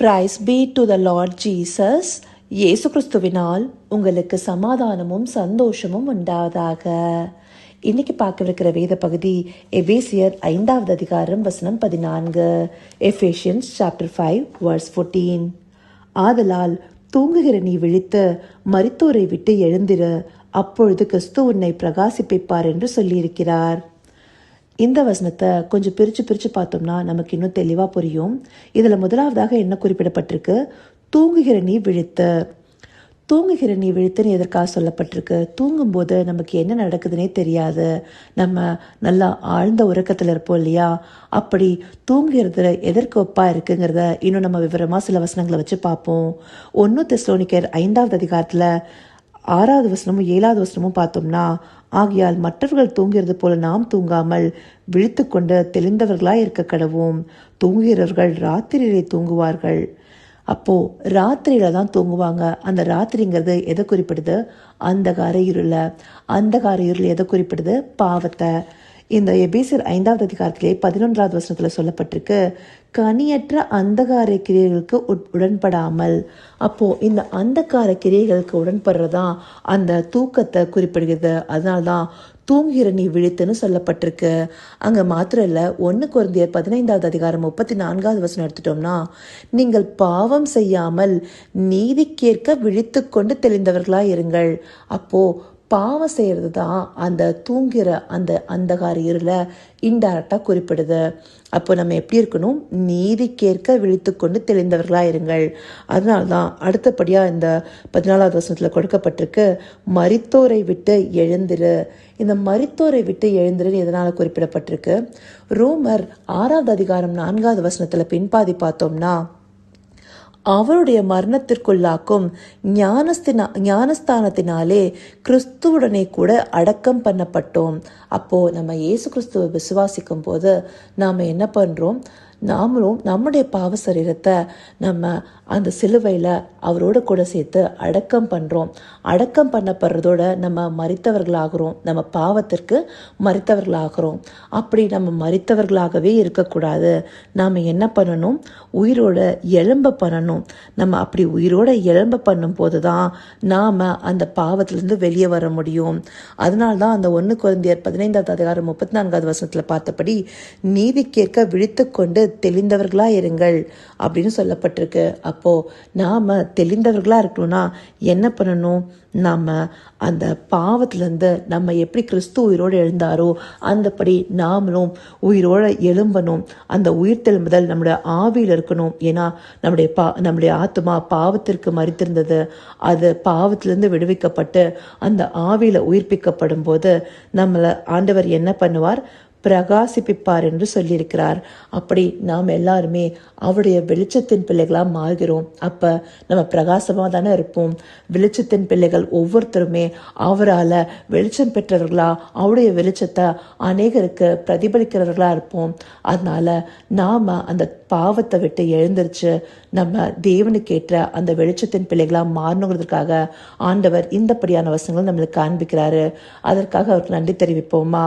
Praise be to the Lord Jesus Yesu கிறிஸ்துவினால் உங்களுக்கு சமாதானமும் சந்தோஷமும் உண்டாவதாக. இன்னைக்கு பார்க்கவிருக்கிற வேத பகுதி எபேசியர் ஐந்தாவது அதிகாரம் வசனம் பதினான்கு Ephesians chapter five verse fourteen ஆதலால் தூங்குகிற நீ விழித்து மரித்தோரை விட்டு எழுந்திரு அப்பொழுது கிறிஸ்து உன்னை பிரகாசிப்பிப்பார் என்று சொல்லியிருக்கிறார். இந்த வசனத்தை கொஞ்சம் பிரித்து பிரித்து பார்த்தோம்னா நமக்கு இன்னும் தெளிவாக புரியும். இதில் முதலாவதாக என்ன குறிப்பிடப்பட்டிருக்கு? தூங்குகிற நீ விழித்து. தூங்குகிற நீ விழித்துன்னு எதற்காக சொல்லப்பட்டிருக்கு? தூங்கும்போது நமக்கு என்ன நடக்குதுன்னே தெரியாது. நம்ம நல்லா ஆழ்ந்த உறக்கத்தில் இருப்போம் இல்லையா? அப்படி தூங்குகிறது எதற்கு ஒப்பா இருக்குங்கிறத இன்னும் நம்ம விவரமாக சில வசனங்களை வச்சு பார்ப்போம். ஒன்று தெஸ்லோனிக்கர் ஐந்தாவது அதிகாரத்தில் ஆறாவது வசனமும் ஏழாவது வசனமும் பார்த்தோம்னா ஆகையால் மற்றவர்கள் தூங்கிறது போல நாம் தூங்காமல் விழித்துக்கொண்டு தெளிந்தவர்களாய் இருக்க கடவோம் தூங்குகிறவர்கள் ராத்திரியிலே தூங்குவார்கள். அப்போது ராத்திரியில தான் தூங்குவாங்க. அந்த ராத்திரிங்கிறது எதை குறிப்பிடுது? அந்தகார இருள. அந்தகார இருள் எதை குறிப்பிடுது? பாவத்தை. இந்த எபேசியர் ஐந்தாவது அதிகாரத்திலே பதினொன்றாவது வசனத்தில் சொல்லப்பட்டிருக்கு கனியற்ற அந்தகார கிரியைகளுக்கு உட்- உடன்படாமல். அப்போது இந்த அந்தகார கிரியைகளுக்கு உடன்படுறதா அந்த தூக்கத்தை குறிப்பிடுகிறது. அதனால்தான் தூங்குகிற நீ விழித்துன்னு சொல்லப்பட்டிருக்கு. அங்கே மாத்திரம் இல்லை ஒன்று குருந்தியர் பதினைந்தாவது அதிகாரம் முப்பத்தி நான்காவது வசனம் எடுத்துட்டோம்னா நீங்கள் பாவம் செய்யாமல் நீதிக்கேற்க விழித்துக்கொண்டு தெளிந்தவர்களாக இருங்கள் அப்போ பாவம் செய்கிறது தான் அந்த தூங்குகிற அந்த அந்தகார இருளை இன்டைரக்டாக குறிப்பிடுது. அப்போ நம்ம எப்படி இருக்கணும்? நீதிக்கேற்க விழித்துக்கொண்டு தெளிந்தவர்களாக இருங்கள். அதனால தான் அடுத்தபடியாக இந்த பதினாலாவது வசனத்தில் கொடுக்கப்பட்டிருக்கு மரித்தோரை விட்டு எழுந்திரு. இந்த மரித்தோரை விட்டு எழுந்திருன்னு எதனால் குறிப்பிடப்பட்டிருக்கு? ரோமர் ஆறாவது அதிகாரம் நான்காவது வசனத்தில் பின்பாதி பார்த்தோம்னா அவருடைய மரணத்திற்குள்ளாக்கும் ஞானஸ்தினா ஞானஸ்தானத்தினாலே கிறிஸ்துவுடனே கூட அடக்கம் பண்ணப்பட்டோம். அப்போது நம்ம இயேசு கிறிஸ்துவை விசுவாசிக்கும் போது நாம் என்ன பண்ணுறோம் நாமளும் நம்முடைய பாவ சரீரத்தை நம்ம அந்த சிலுவையில் அவரோட கூட சேர்த்து அடக்கம் பண்ணுறோம் அடக்கம் பண்ணப்படுறதோட நம்ம மறித்தவர்களாகிறோம். நம்ம பாவத்திற்கு மறித்தவர்களாகிறோம். அப்படி நம்ம மறித்தவர்களாகவே இருக்கக்கூடாது. நாம் என்ன பண்ணணும்? உயிரோட எலும்ப பண்ணணும். நம்ம அப்படி உயிரோட எலும்ப பண்ணும்போது தான் நாம் அந்த பாவத்திலேருந்து வெளியே வர முடியும். அதனால தான் அந்த ஒன்று குழந்தையர் பதினைந்தாவது அதிகாரம் முப்பத்தி நான்காவது வருஷத்தில் பார்த்தபடி நீதிக்கேற்க விழித்துக்கொண்டு தெளிந்தவர்களாக இருங்கள் அப்படின்னு சொல்லப்பட்டிருக்கு. அப்போது நாம் தெளிந்தவர்களாக இருக்கணும்னா என்ன பண்ணணும்? நாம் அந்த பாவத்திலேருந்து நம்ம எப்படி கிறிஸ்து உயிரோடு எழுந்தாரோ அந்தபடி நாமளும் உயிரோடு எழும்பணும். அந்த உயிர் தெழும்புதல் நம்முடைய ஆவியில் இருக்கணும். ஏன்னா நம்முடைய பா நம்முடைய ஆத்மா பாவத்திற்கு மறித்திருந்தது அது பாவத்திலேருந்து விடுவிக்கப்பட்டு அந்த ஆவியில் உயிர்ப்பிக்கப்படும் போது நம்மளை ஆண்டவர் என்ன பண்ணுவார்? பிரகாசிப்பிப்பார் என்று சொல்லியிருக்கிறார். அப்படி நாம் எல்லாருமே அவருடைய வெளிச்சத்தின் பிள்ளைகளாக மாறுகிறோம். அப்ப நம்ம பிரகாசமாக தானே இருப்போம். வெளிச்சத்தின் பிள்ளைகள் ஒவ்வொருத்தருமே அவரால் வெளிச்சம் பெற்றவர்களா அவருடைய வெளிச்சத்தை அநேகருக்கு பிரதிபலிக்கிறவர்களாக இருப்போம். அதனால நாம் அந்த பாவத்தை விட்டு எழுந்திருச்சு நம்ம தேவனுக்கு ஏற்ற அந்த வெளிச்சத்தின் பிள்ளைகளாக மாறணுங்கிறதுக்காக ஆண்டவர் இந்தப்படியான வசங்களை நம்மளுக்கு காண்பிக்கிறாரு. அதற்காக அவருக்கு நன்றி தெரிவிப்போமா?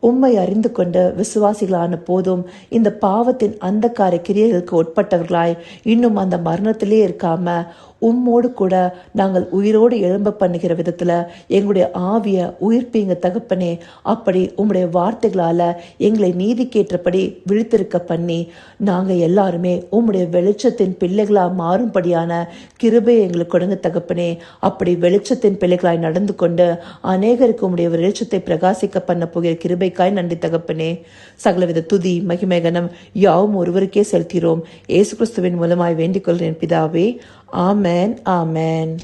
உம்மை அறிந்து கொண்டு விசுவாசிகளான போதும் இந்த பாவத்தின் அந்தக்கார கிரியைகளுக்கு உட்பட்டவர்களாய் இன்னும் அந்த மரணத்திலே இருக்காம உம்மோடு கூட நாங்கள் உயிரோடு எழும்ப பண்ணுகிற விதத்துல எங்களுடைய ஆவிய உயிர்ப்பீங்க தகப்பனே அப்படி உம்முடைய வார்த்தைகளால எங்களை நீதிக்கேற்றபடி விழித்திருக்க பண்ணி நாங்க எல்லாருமே உம்முடைய வெளிச்சத்தின் பிள்ளைகளா மாறும்படியான கிருபையை எங்களுக்கு கொடுங்க தகப்பனே. அப்படி வெளிச்சத்தின் பிள்ளைகளாய் நடந்து கொண்டு அநேகருக்கு உம்முடைய வெளிச்சத்தை பிரகாசிக்க பண்ண போகிற கிருபை கிருபைக்காய் நன்றி தகப்பனே. சகலவித துதி மகிமை கனம் யாவும் ஒருவருக்கே செலுத்திறோம் ஏசு கிறிஸ்துவின் மூலமாய் வேண்டிக் கொள்கிறேன் பிதாவே. ஆமேன் ஆமேன்.